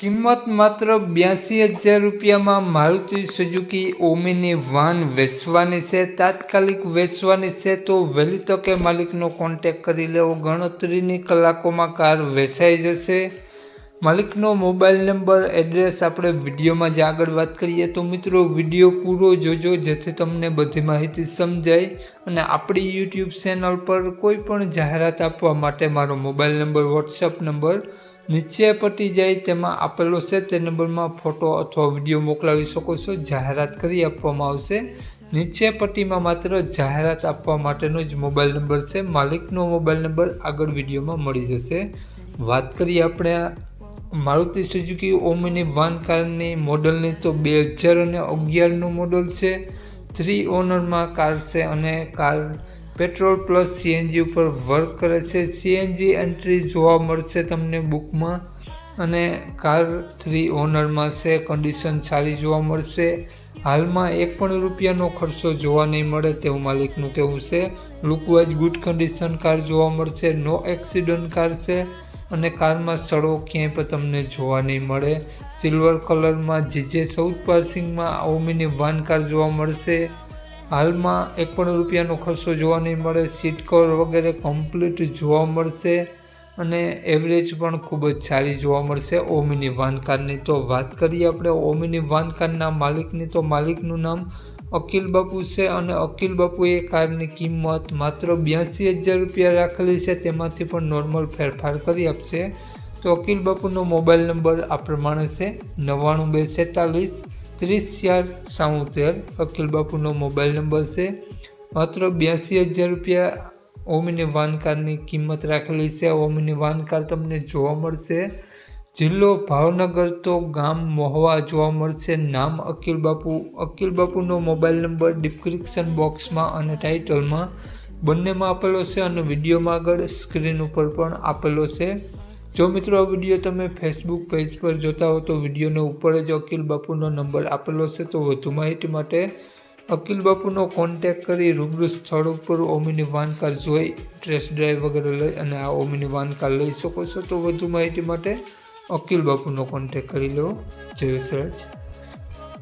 કિંમત માત્ર બ્યાસી હજાર રૂપિયામાં મારુતિ સુઝુકી ઓમિની વાન વેચવાની છે. તાત્કાલિક વેચવાની છે તો વહેલી તકે માલિકનો કોન્ટેક કરી લેવો. ગણતરીની કલાકોમાં કાર વેચાઈ જશે. માલિકનો મોબાઈલ નંબર, એડ્રેસ આપણે વિડીયોમાં જ આગળ વાત કરીએ. તો મિત્રો, વીડિયો પૂરો જોજો, જેથી તમને બધી માહિતી સમજાય અને આપણી યુટ્યુબ ચેનલ પર કોઈ પણ જાહેરાત આપવા માટે મારો મોબાઈલ નંબર વોટ્સઅપ નંબર નીચે પટી જાય તેમાં આપેલો છે તે નંબરમાં ફોટો અથવા વીડિયો મોકલાવી શકો છો. જાહેરાત કરી આપવામાં આવશે. નીચે પટ્ટીમાં માત્ર જાહેરાત આપવા માટેનો જ મોબાઈલ નંબર છે. માલિકનો મોબાઈલ નંબર આગળ વિડીયોમાં મળી જશે. વાત કરીએ આપણે મારુતિ સુઝુકી ઓમિની વાન કારની મોડલની. તો બે હજાર અને અગિયારનું મોડલ છે. થ્રી ઓનરમાં કાર છે અને કાર પેટ્રોલ પ્લસ સીએનજી ઉપર વર્ક કરે છે. સીએનજી એન્ટ્રી જોવા મળશે તમને બુકમાં અને કાર થ્રી ઓનરમાં છે. કન્ડિશન સારી જોવા મળશે. હાલમાં એક પણ રૂપિયાનો ખર્ચો જોવા નહીં મળે તેવું માલિકનું કહેવું છે. લુકવાઇઝ ગુડ કન્ડિશન કાર જોવા મળશે. નો એક્સિડન્ટ કાર છે. અને કારમાં સડો ક્યાંય પણ તમને જોવા નહીં મળે. સિલ્વર કલરમાં જીજે સાઉથ પાર્સિંગમાં ઓમિની વાન કાર જોવા મળશે. હાલમાં એક પણ રૂપિયાનો ખર્ચો જોવા નહીં મળે સીટ કવર વગેરે કમ્પ્લીટ જોવા મળશે અને એવરેજ પણ ખૂબ જ સારી જોવા મળશે ઓમિની વાન કારની તો વાત કરીએ આપણે ઓમિની વાન કારના માલિકની. તો માલિકનું નામ અકિલ બાપુ છે અને અકિલ બાપુએ કારની કિંમત માત્ર બ્યાસી હજાર રૂપિયા રાખેલી છે. તેમાંથી પણ નોર્મલ ફેરફાર કરી આપશે. તો અકિલ બાપુનો મોબાઈલ નંબર આ પ્રમાણે છે નવ્વાણું બે સેતાલીસ ત્રીસ ચાર સાઉતેર. અકિલ બાપુનો મોબાઈલ નંબર છે. માત્ર બ્યાસી હજાર રૂપિયા ઓમિની વાન કારની કિંમત રાખેલી છે. ઓમિની વાન કાર તમને જોવા મળશે. જિલ્લો ભાવનગર તો ગામ મોહવા જોવા મળશે. નામ અકિલ બાપુ. અકિલ બાપુનો મોબાઈલ નંબર ડિસ્ક્રિપ્શન બોક્સમાં અને ટાઇટલમાં બંનેમાં આપેલો છે અને વિડીયોમાં આગળ સ્ક્રીન ઉપર પણ આપેલો છે. જો મિત્રો આ વીડિયો તમે ફેસબુક પેજ પર જોતા હો તો વિડીયોનો ઉપર જ અકિલ બાપુનો નંબર આપેલો છે, તો વધુ માહિતી માટે અકિલ બાપુનો કોન્ટેક કરી રૂબરૂ સ્થળ ઉપર ઓમિની વાન કાર જોઈ ટ્રેસ ડ્રાઈવ વગેરે લઈ અને આ ઓમિની વાન કાર લઈ શકો છો. તો વધુ માહિતી માટે અકિલ બાપુનો કોન્ટેક કરી લો. જય સરાજ